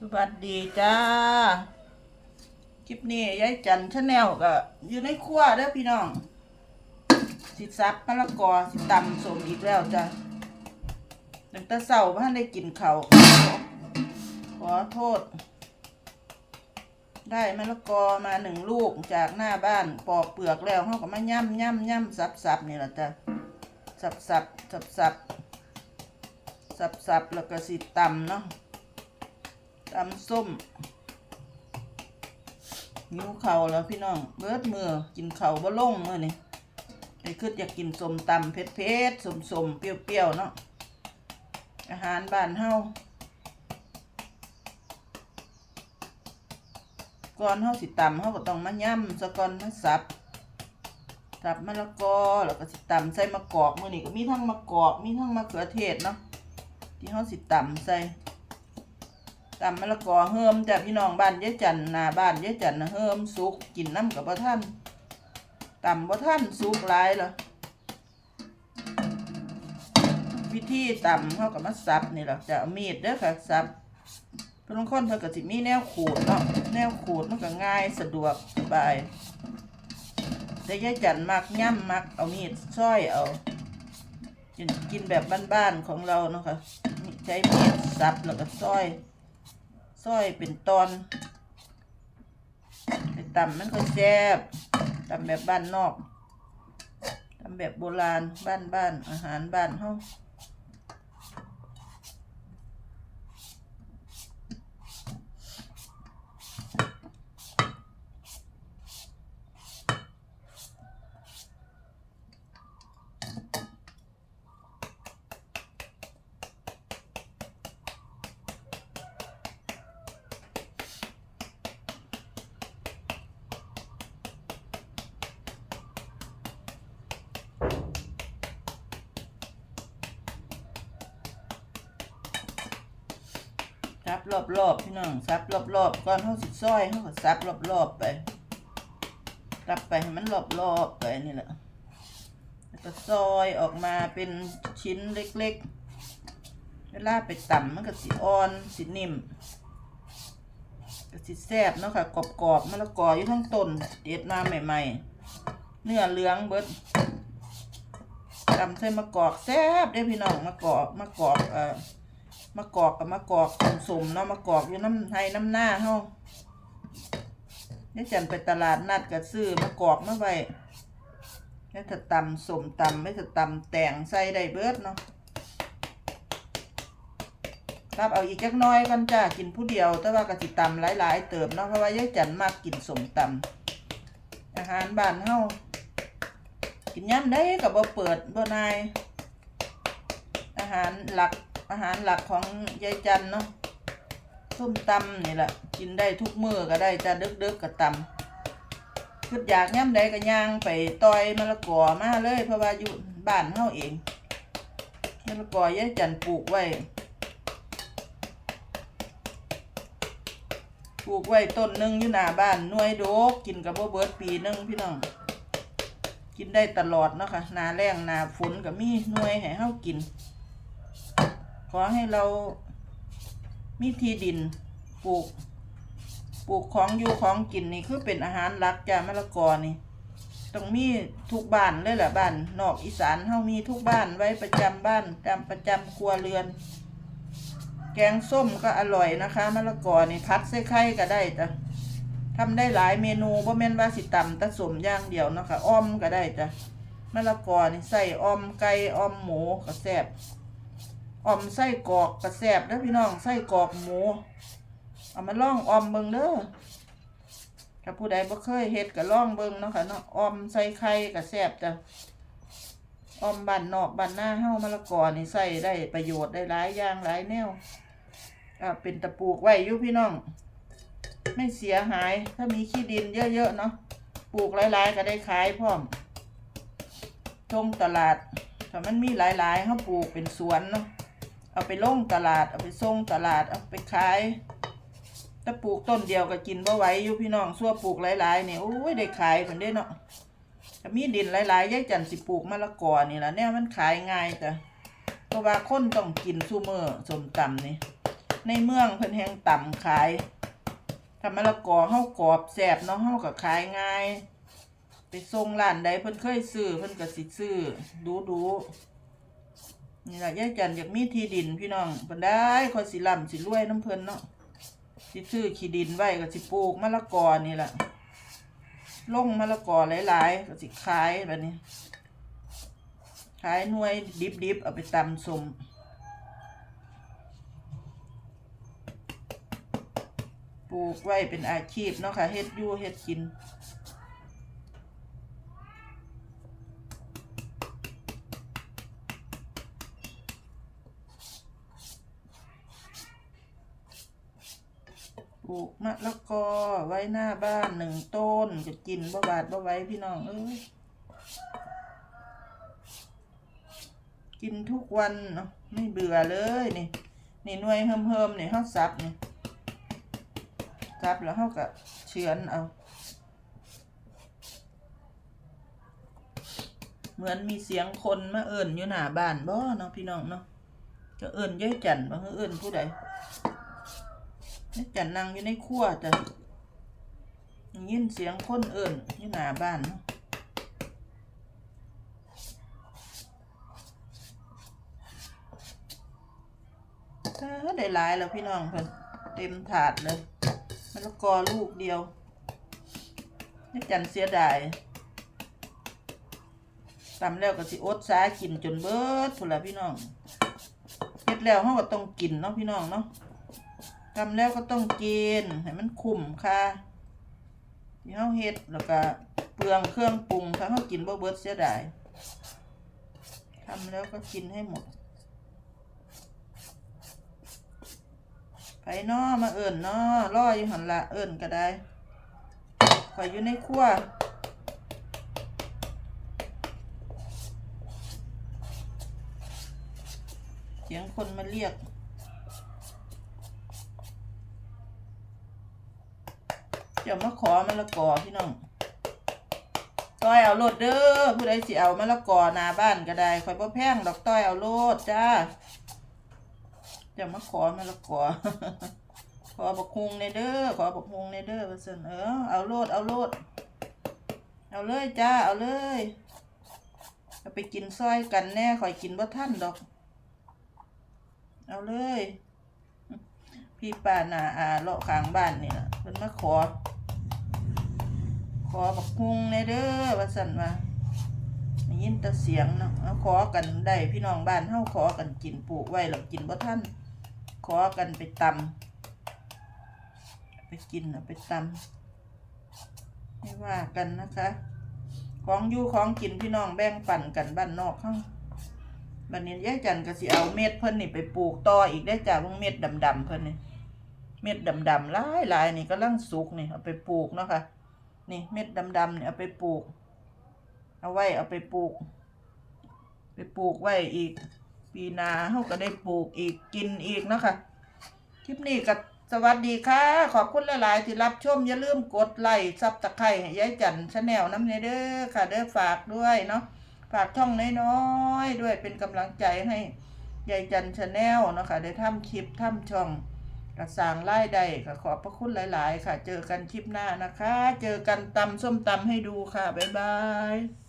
สวัสดีจ้า คลิปนี้ยายจันชาแนลก็อยู่ในครัวเด้อพี่น้อง สิซับมะละกอสิตำสมอีกแล้วจ้ะตั้งแต่เช้าพ่านได้กินเขาขอโทษ ได้มะละกอมาหนึ่งลูกจากหน้าบ้านปอกเปลือกแล้วเขาก็มาย่ำย่ำย่ำสับสับนี่แหละจ้ะสับสับสับสับสับสับแล้วก็สิตำเนาะ ตำส้มนิ้วเข่าแล้วพี่น้อง เบิดมือกินเข่าบ่ลงเมื่อนี่ไอ้คืออยากกินส้มตำเผ็ดเผ็ดสมสมๆเปรี้ยวๆเนาะอาหารบ้านเฮาก่อนเฮาสิตำเฮาก็ต้องมาย่ำซะก่อนมาสับสับมะละกอแล้วก็สิตำใส่มะกอกมื้อนี้ก็มีทั้งมะกอกมีทั้งมะเขือเทศเนาะที่เฮาสิตำใส่ ตำมะละกอเฮิมจากพี่น้องบ้านยายจันนาบ้านยายจันนะเฮิมสุกกินน้ำกับบ่ท่านตำบ่ท่านสุกหลายเหรอวิธีตำเขากับมาสับนี่แหละจะเอามีดเด้อค่ะสับเพิ่นคนเพิ่นก็สิมีแนวขูดเนาะแนวขูดมันก็ง่ายสะดวกสบายแต่ยายจันมักย่ำมักเอามีดซ้อยเอากินกินแบบบ้านๆของเราเนาะค่ะใช้มีดสับแล้วก็ซ้อย ซอยเป็นตอนไปตำมันก็แซ่บตำแบบบ้านนอกตำแบบโบราณบ้านบ้านอาหารบ้านเฮา ซับรอบๆพี่น้องซับรอบๆก่อนเฮาสิซอยเฮาก็ซับรอบๆไปซับไปให้มันรอบๆไปนี่แหละแล้วก็ซอยออกมาเป็นชิ้นเล็กๆ เวลาไปตำมันก็สิอ่อนสินิ่มก็สิแซ่บเนาะค่ะกรอบๆมะละกออยู่ทั้งต้นเด็ดมาใหม่ๆ เนื้อเหลืองเบิดตำใส่มะกอกแซ่บได้พี่น้องมะกอกมะกอกเอ่อ มะกอกกับมะกอกสมๆเนาะมะกอกอยู่น้ำไทยน้ำหน้าเฮาเนี่ยจันไปตลาดนัดก็ซื้อมะกอกมาไว้แล้วถ้าตำสมตำไม่ถ้าตำแต่งใส่ได้เบิดเนาะครับเอาอีกจักน้อยกันจ้ากินผู้เดียว แต่ว่ากะสิตำหลายๆ เติบเนาะเพราะว่ายายจันมากกินสมตำอาหารบ้านเฮากินย่ำได้กับบ่เปิดบ่นาย อาหารหลัก อาหารหลักของยายจันเนาะส้มตำนี่แหละกินได้ทุกมื้อก็ได้จะดึกๆกก็ตำคืออยากย่ำใดก็ย่างไปต่อยมะละกอมาเลย เพราะว่าอยู่บ้านเฮาเองมะละกอยายจันปลูกไว้ปลูกไว้ต้นหนึ่งอยู่หน้าบ้านน่วยโดกกินกับบ่เบิดปีหนึงพี่น้องกินได้ตลอดเนาะค่ะนาแรงนาฝนก็มีหน่วยให้เฮากิน อให้เรา มีที่ดินปลูก ปลูกของอยู่ของกินนี่คือเป็นอาหารหลักจ้ามะละกอนี่ต้องมีทุกบ้านเลยแหละบ้านนอกอีสานเฮามีทุกบ้านไว้ประจำบ้านจำประจำครัวเรือน แกงส้มก็อร่อยนะคะมะละกอนี่พัดใส่ไข่ก็ได้จ้ะทำได้หลายเมนูบ่แม่นว่าสิตำตะสมย่างเดียวเนาะคะอ้อมก็ได้จ้ะมะละกอนี่ใส่อ้อมไก่อ้อมหมูก็แซ่บ ออมไส้กรอกกระแสบนะพี่น้องไส้กรอกหมูเอามาล่องออมเบิงเด้อถ้าผู้ใดบ่เคยเฮ็ดก็ล่องเบิงเนาะค่ะเนาะออมใส่ไข่กระแสบจ้ะออมบ้านนอกบ้านหน้าเฮามะละกอนี่ใส่ได้ประโยชน์ได้หลายอย่างหลายแนวอ่าเป็นตะปลูกไว้อยู่พี่น้อง ไม่เสียหายถ้ามีขี้ดินเยอะๆเนาะปลูกหลายๆก็ได้ขายพร้อมทงตลาดถ้ามันมีหลายๆเขาปลูกเป็นสวนเนาะ เอาไปลงตลาด เอาไปส่งตลาด เอาไปขายถ้าปลูกต้นเดียวก็กินบ่ไหวอยู่พี่น้องซัวปลูกหลายๆเนี่ยโอ้ยได้ขายเพิ่นเด้เนาะถ้ามีดินหลายๆยายจันสิปลูกมะละกอนี่ละแนวมันขายง่ายจ้ะเพราะว่าคนต้องกินซุมื้อสมตำนี่ในเมืองเพิ่นแฮงต่ำขายถ้ามะละกอเฮากรอบแซ่บเนาะเฮาก็ขายง่าย ไปส่งร้านใดเพิ่นเคยซื้อเพิ่นก็สิซื้อดูดู นี่แหละยายจันอยากมีที่ดินพี่น้องเพิ่นได้คอยสิร่ำสิรวยน้ำเพิ่นเนาะสิซื้อขี้ดินไว้ก็สิปลูกมะละกอนี่แหละลงมะละกอหลายๆก็สิขายแบบนี้ขายหน่วยดิบๆเอาไปตำสมปลูกไว้เป็นอาชีพเนาะค่ะเฮ็ดยู่เฮ็ดกิน ปลูกมะละกอไว้หน้าบ้านหนึ่งต้นจะกินบ่บาดบ่ไว้พี่น้องเอ้ยกินทุกวันเนาะไม่เบื่อเลยนี่นี่หน่วยเฮิมๆนี่เฮาซับนี่ซับแล้วเฮาก็เฉือนเอา เหมือนมีเสียงคนมาเอิ่นอยู่หน้าบ้านบ่เนาะพี่น้องเนาะจะเอิ่นย้ายจันบ่คือเอิ่นผู้ใด นี่จันนั่งอยู่ในครัวจ้ะได้ยินเสียงคนเอิ่นอยู่หน้าบ้านเนาะถ้าได้หลายแล้วพี่น้องเพิ่นเต็มถาดเลยมะละกอลูกเดียวนี่จันเสียดายตำแล้วก็สิอดสากินจนเบิดพุ่นละพี่น้องเฮ็ดแล้วเฮาก็ต้องกินเนาะพี่น้องเนาะ ทำแล้วก็ต้องกินให้มันคุ้มค่ะที่เฮาเฮ็ดแล้วก็เปลืองเครื่องปรุงถ้าเฮากินบ่เบิดเสียดายทำแล้วก็กินให้หมดไปนอมาเอิ่นนอรออยู่หันละเอิ่นก็ได้ข่อยอยู่ในครัวเสียงคนมาเรียก เดี๋ยวมาขอมะละกอพี่น้องต้อยเอาโลดเด้อผู้ใดสิเอามะละกอหน้าบ้านก็ได้คอยบ่แพงดอกต้อยเอาโลดจ้าเดี๋ยวมาขอมะละกอขอบักฮุงในเด้อขอบักฮุงในเด้อว่าซั่นเออเอาโลดเอาโลด เอาเลยจ้าเอาเลยเอาไปกินซอยกันแน่คอยกินบ่ทันดอก เอาเลย พี่ป้านาอาเลาะข้างบ้านนี่ล่ะเพิ่นมาขอ อบักฮุงในเด้อว่าซั่นว่ายินแต่เสียงเนาะขอกันได้พี่น้องบ้านเฮาขอกันกินปลูกไว้แล้วกินบ่ทันขอกันไปตำไปกินเอาไปตำไม่ว่ากันนะคะ ของอยู่ของกินพี่น้องแบ่งปันกันบ้านนอกเฮางบัดนี้ยายจันก็สิเอาเม็ดเพิ่นนี่ไปปลูกต่ออีกได้จ้ะพวกเม็ดดำๆเพิ่นนี่เม็ดดำๆหลายหลายๆนี่ก็ลังสุกนี่เอาไปปลูกเนาะค่ะ นี่เม็ดดำๆเนี่ยเอาไปปลูก เอาไว้เอาไปปลูก ไปปลูกไว้อีก ปีนาเฮาก็ได้ปลูกอีกกินอีกนะคะคลิปนี้ก็สวัสดีค่ะ ขอบคุณหลาย ๆ ที่รับชม อย่าลืมกดไลค์ซับตะไคร้ยายจันชาแนลน้ำเนเด้อค่ะเด้อฝากด้วยเนาะฝากช่องน้อยๆด้วยเป็นกำลังใจให้ยายจันชาแนลเนาะค่ะได้ทำคลิปทำช่อง กระสางไล่ได้ค่ะขอบพระคุณหลาย ๆ ค่ะ เจอกันคลิปหน้านะคะ เจอกันตำส้มตำให้ดูค่ะ บ๊ายบาย